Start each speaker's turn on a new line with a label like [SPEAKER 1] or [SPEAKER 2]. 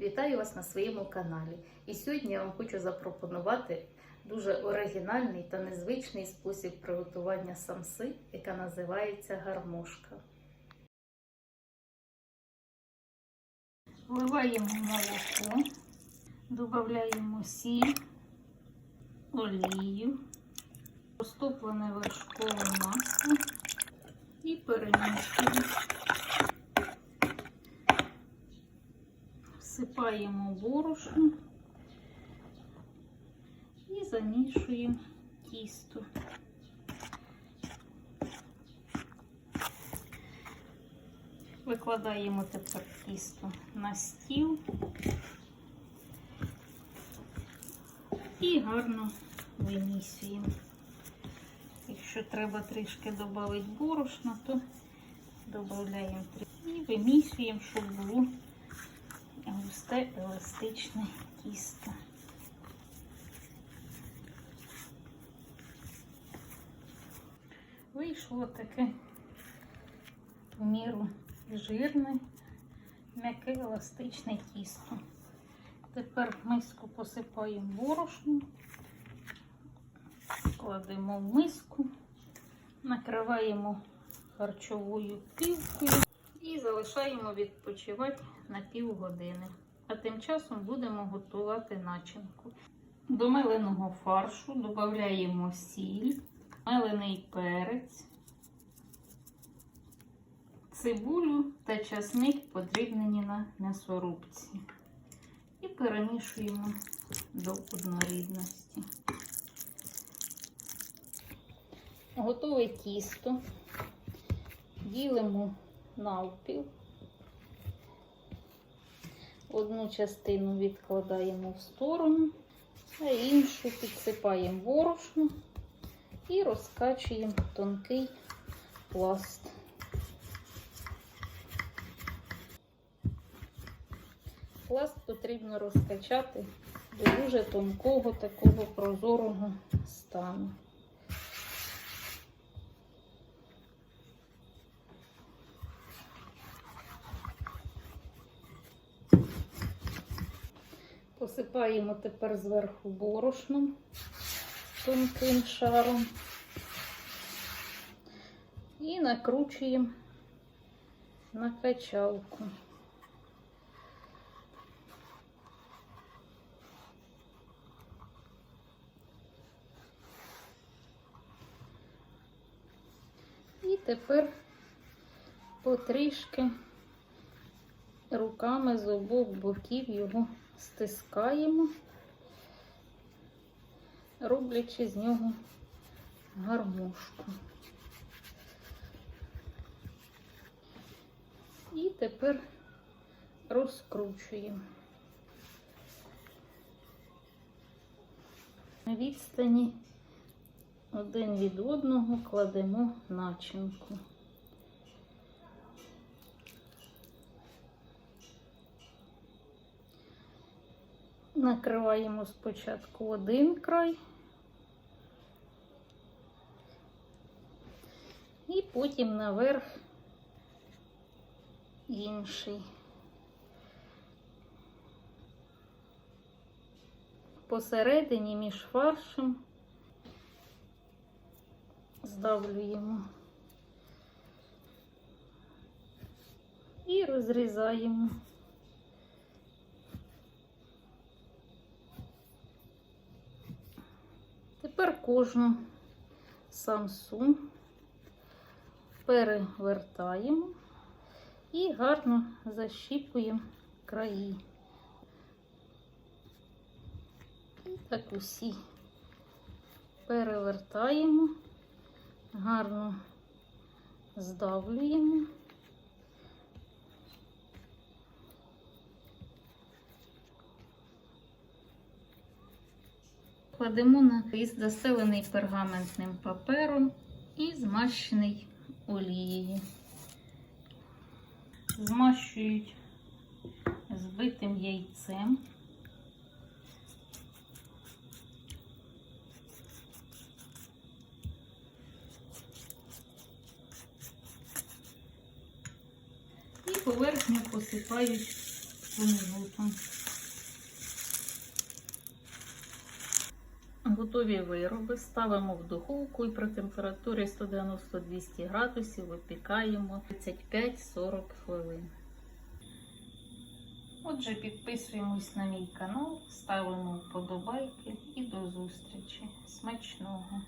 [SPEAKER 1] Вітаю вас на своєму каналі. І сьогодні я вам хочу запропонувати дуже оригінальний та незвичний спосіб приготування самси, яка називається гармошка. Вливаємо молоко, додаємо сіль, олію, розтоплене вершкове масло і перемішуємо. Всипаємо борошно і замішуємо тісто. Викладаємо тепер тісто на стіл і гарно вимісюємо. Якщо треба трішки додати борошна, то додаємо і вимісюємо, щоб було густе еластичне тісто. Вийшло таке в міру жирне, м'яке еластичне тісто. Тепер в миску посипаємо борошно, кладемо в миску, накриваємо харчовою плівкою і залишаємо відпочивати на півгодини. А тим часом будемо готувати начинку. До меленого фаршу додаємо сіль, мелений перець, цибулю та часник подрібнені на м'ясорубці. І перемішуємо до однорідності. Готове тісто ділимо навпіл. Одну частину відкладаємо в сторону, а іншу підсипаємо борошно і розкачуємо тонкий пласт. Пласт потрібно розкачати до дуже тонкого такого прозорого стану. Посипаємо тепер зверху борошном тонким шаром і накручуємо на качалку. І тепер потрішки руками з обох боків його стискаємо, роблячи з нього гармошку. І тепер розкручуємо. На відстані один від одного кладемо начинку. Накриваємо спочатку один край і потім наверх інший. Посередині між фаршем здавлюємо і розрізаємо. Тепер кожну самсу перевертаємо і гарно защіпуємо краї. І так усі перевертаємо, гарно здавлюємо. Кладемо на різ заселений пергаментним папером і змащений олією. Змащують збитим яйцем. І поверхню посипають минуту. Готові вироби ставимо в духовку і при температурі 190-200 градусів випікаємо 35-40 хвилин. Отже, підписуємось на мій канал, ставимо вподобайки і до зустрічі. Смачного!